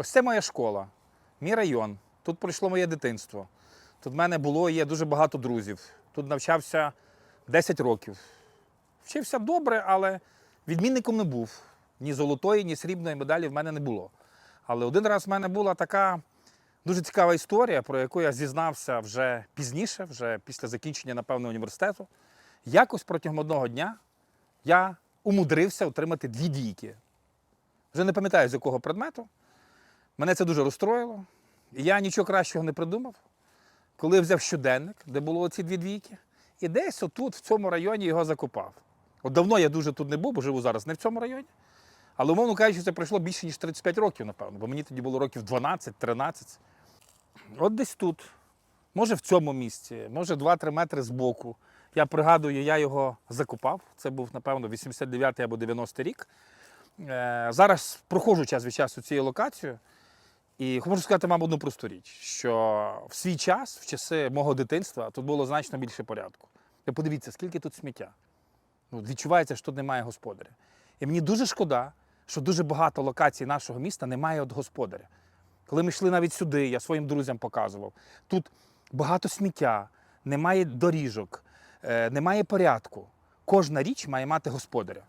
Ось це моя школа, мій район. Тут пройшло моє дитинство. Тут в мене було є дуже багато друзів. Тут навчався 10 років. Вчився добре, але відмінником не був. Ні золотої, ні срібної медалі в мене не було. Але один раз в мене була така дуже цікава історія, про яку я зізнався вже пізніше, вже після закінчення, напевно, університету. Якось протягом одного дня я умудрився отримати дві дійки. Вже не пам'ятаю, з якого предмету. Мене це дуже розстроїло. І я нічого кращого не придумав. Коли взяв щоденник, де було ці дві двійки, і десь отут, в цьому районі, його закопав. От давно я дуже тут не був, бо живу зараз не в цьому районі. Але, умовно кажучи, це пройшло більше, ніж 35 років, напевно, бо мені тоді було років 12-13. От десь тут, може в цьому місці, може 2-3 метри збоку. Я пригадую, я його закопав. Це був, напевно, 89 або 90 рік. Е, Зараз проходжу час від часу цією локацією. І можу сказати вам одну просту річ, що в свій час, в часи мого дитинства, тут було значно більше порядку. Ви подивіться, скільки тут сміття. Ну, відчувається, що тут немає господаря. І мені дуже шкода, що дуже багато локацій нашого міста немає от господаря. Коли ми йшли навіть сюди, я своїм друзям показував, тут багато сміття, немає доріжок, е, немає порядку. Кожна річ має мати господаря.